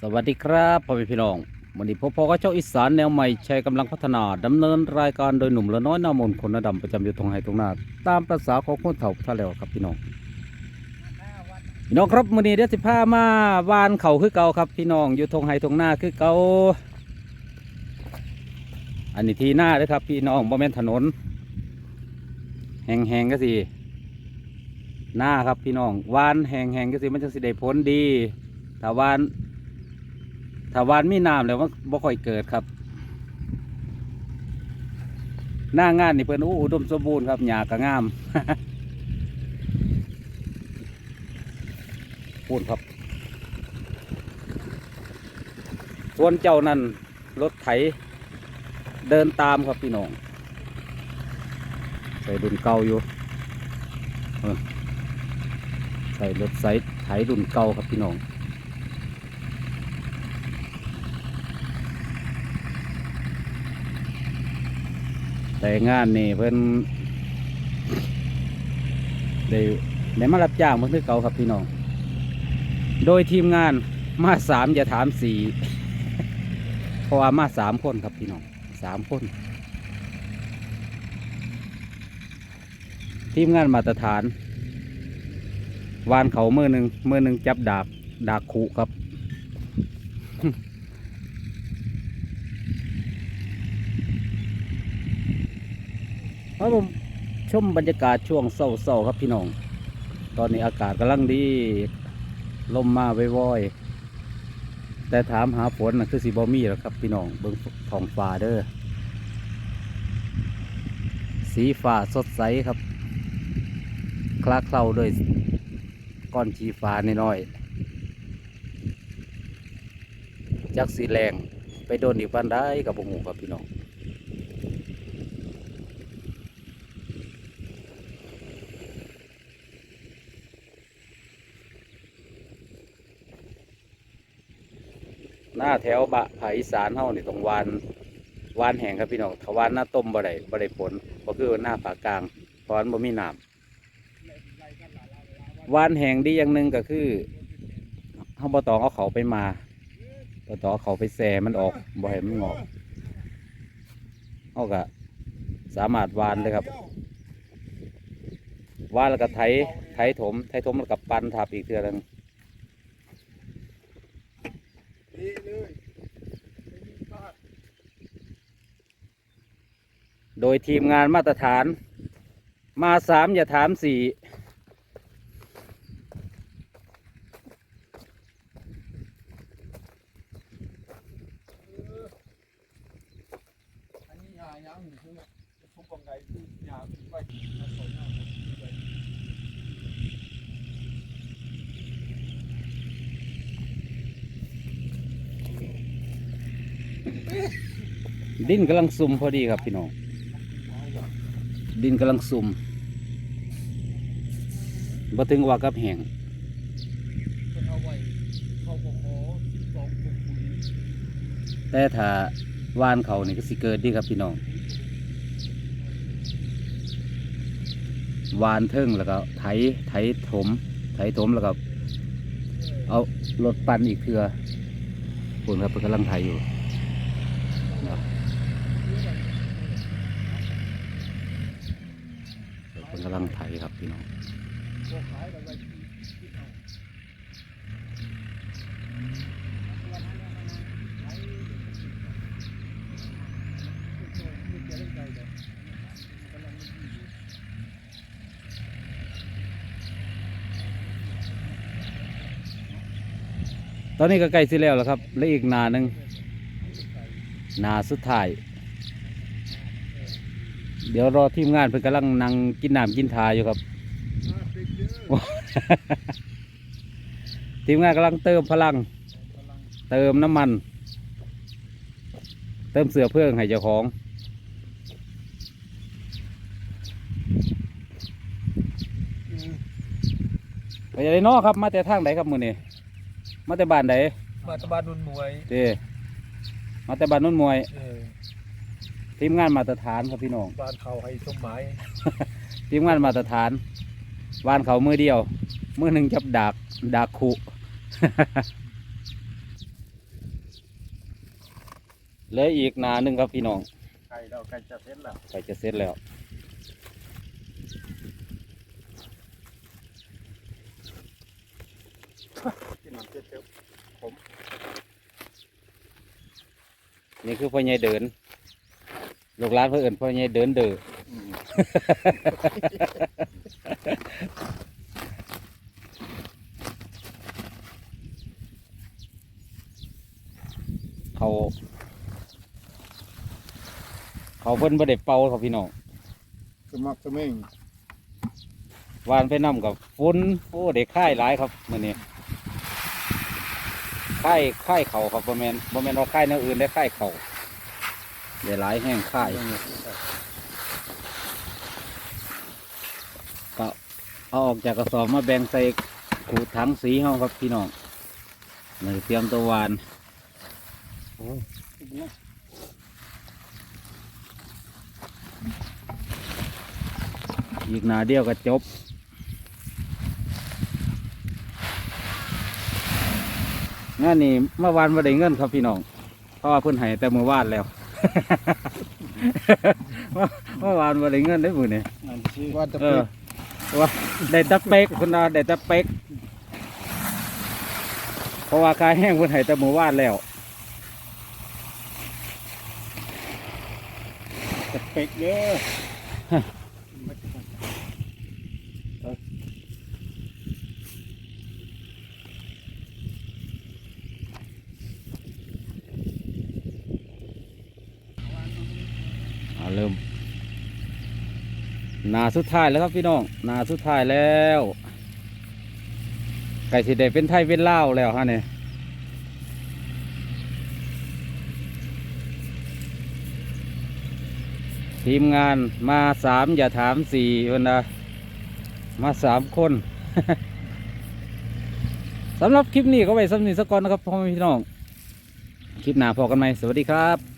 สวัสดีครับพ่อแม่พี่น้องวันนี้พ่อพ่อก็เจ้าอีสานแนวใหม่ใช้กำลังพัฒนาดำเนินรายการโดยหนุ่มละน้อยน้ามนคนนาดำประจำอยู่ตรงไห้ตรงหน้าตามประษาของคนเฒ่าท่าแล้วครับพี่น้องพี่น้องครับวันนี้เดี๋ยวสิพามาวานเขาคือเก่าครับพี่น้องอยู่ตรงไห้ตรงหน้าคือเก่าอันนี้ทีหน้าเลยครับ พี่น้องบ่แม่นถนน แห้งก็สิหน้าครับพี่น้องวานแห้งก็สิมันจะสิได้ผลดีถ้าวาน ถ้าวานมีน้ำแล้วมันบ่ค่อยเกิดครับ หน้างานนี่เพิ่นอู้อุดมสมบูรณ์ครับหญ้าก็งามพูดครับ ส่วนเจ้านั่นรถไถ เดินตามครับพี่น้อง ใส่รุ่นเก่าอยู่ใส่รถไซไถรุ่นเก่าครับพี่น้อง แต่งานนี่เพิ่นได้ได้มารับจ้างมาคือเก่าครับพี่น้อง โดยทีมงานมาสามอย่าถามสี่เพราะว่ามาสามคนครับพี่น้องสามคน ทีมงานมาตรฐาน วานเขามือหนึ่งมือหนึ่งจับดาบดากขุครับ ครับผมชมบรรยากาศช่วงเศร้าๆครับพี่น้อง ตอนนี้อากาศกำลังดี ลมมาว่อยๆแต่ถามหาฝนนะคือสีบอมี่แล้วครับพี่น้อง เบิ้งท้องฟ้าเด้อ สีฟ้าสดใสครับ คลาเคล้าด้วยก้อนชีฟ้าน้อยๆจากสีแรงไปโดนอีกปันได้กับบุงูครับพี่น้อง หน้าแถวบะภาคอีสานเฮานี่ตรงวานวานแห้งครับพี่น้องถ้าวานหน้าต้มบ่ได้บ่ได้ผลก็คือหน้าปากลางพราะมันบ่มีน้ำวานแห้งดีอย่างหนึ่งก็คือเฮาบ่ตองเอาเขาไปมาบ่ตองเขาไปแซ่มันออกบ่ให้มันงอกเฮาก็สามารถวานเลยครับวานแล้วก็ไถไถถมไถถมแล้วก็ปันทับอีกเทื่อนึง ดีเลยไม่มีพลาดโดยทีมงานมาตรฐาน มาสามอย่าถามสี่อันนี้ยายังอยู่คือทุกกองไก่คือยาไปมาสอนหน้าไป ดินกำลังซุ่มพอดีครับพี่น้อง ดินกำลังซุ่มบ่ถึงว่ากับแห้งคนแต่ถ้าว่านเขานี่ก็สิเกิดดีครับพี่น้องวานเทิงแล้วก็ไถไถถม ไถถมแล้วก็เอารถปั่นอีกเทือคุณครับกำลังไถอยู่นะเพิ่ นกำลังไถครับพี่น้องตอนนี้ก็ใกล้สิแล้วแล้วครับเหลืออีกนาหนึ่งนาสุดท้าย เดี๋ยวรอทีมงานเพิ่นกำลังนั่งกินน้ำกินทาอยู่ครับอ่าเด็กเยอะทีมงานกำลังเติมพลังกำลัง เติมน้ำมัน เติมเสือเพื่องให้เจ้าของอืมไปยังไงนอครับ มาแต่ทางไหนครับมือนี่มาแต่บ้านไหนมาตะบานนุ่นมวยเด้มาแต่บ้านนุ่นมวย เออ ทีมงานมาตรฐานครับพี่น้องบ้านเขาให้สมหมายทีมงานมาตรฐานวานเขามือเดียวมือหนึ่งจับดากดากขุเหลืออีกหนาหนึ่งครับพี่น้องไก่เราไก่จะเสร็จแล้วใกล้จะเสร็จแล้วกินน้ำเจ็บเจ็บนี่คือพ่อใหญ่เดิน ลูกหลานเพื่อนพ่อใหญ่เดินเด้ออืมเขา เขาเพิ่นบ่ได้เป่าครับพี่น้องสมักสมิงวานไปนํกับฟุ้นโอ้ได้ค่ายหลายครับมื้อนี้ค่ายค่ายเขาครับบ่แม่นบ่แม่นว่าค่ายแนวอื่นได้ค่ายเขา ได้หลายแห้งค่ายก็เอาออกจากกระสอบมาแบ่งใส่ขูดถังสีเฮาครับพี่น้องนี่เตรียมตัวหวานอีกหนาเดียวก็จบงานนี้เมื่อวานมาได้เงินครับพี่น้อง เพราะว่าเพิ่นให้แต่เมื่อวานแล้ว เมื่อวานมาได้เงินได้มือนี่ว่าจะเอเป็อนว่าได้แตะเป็กคุณอาได้แตะเป็กเพราะว่าคายแห้งเพิ่นให้แต่เมื่อวานแล้วจะเป็กเด้อ เอาเริ่มห นาสุดท้ายแล้วครับพี่น้องนาสุดท้ายแล้วไก่สิได้เป็นไทยเป็นเล่าแล้วฮะเนี่ยทีมงานมาสามอย่าถามสี่คนนะมาสามคนสำหรับคลิปนี้ก็ไว้สำนีสกก่อนนะครับพ่อพี่น้อง คลิปหน้าพอกันไหมสวัสดีครับ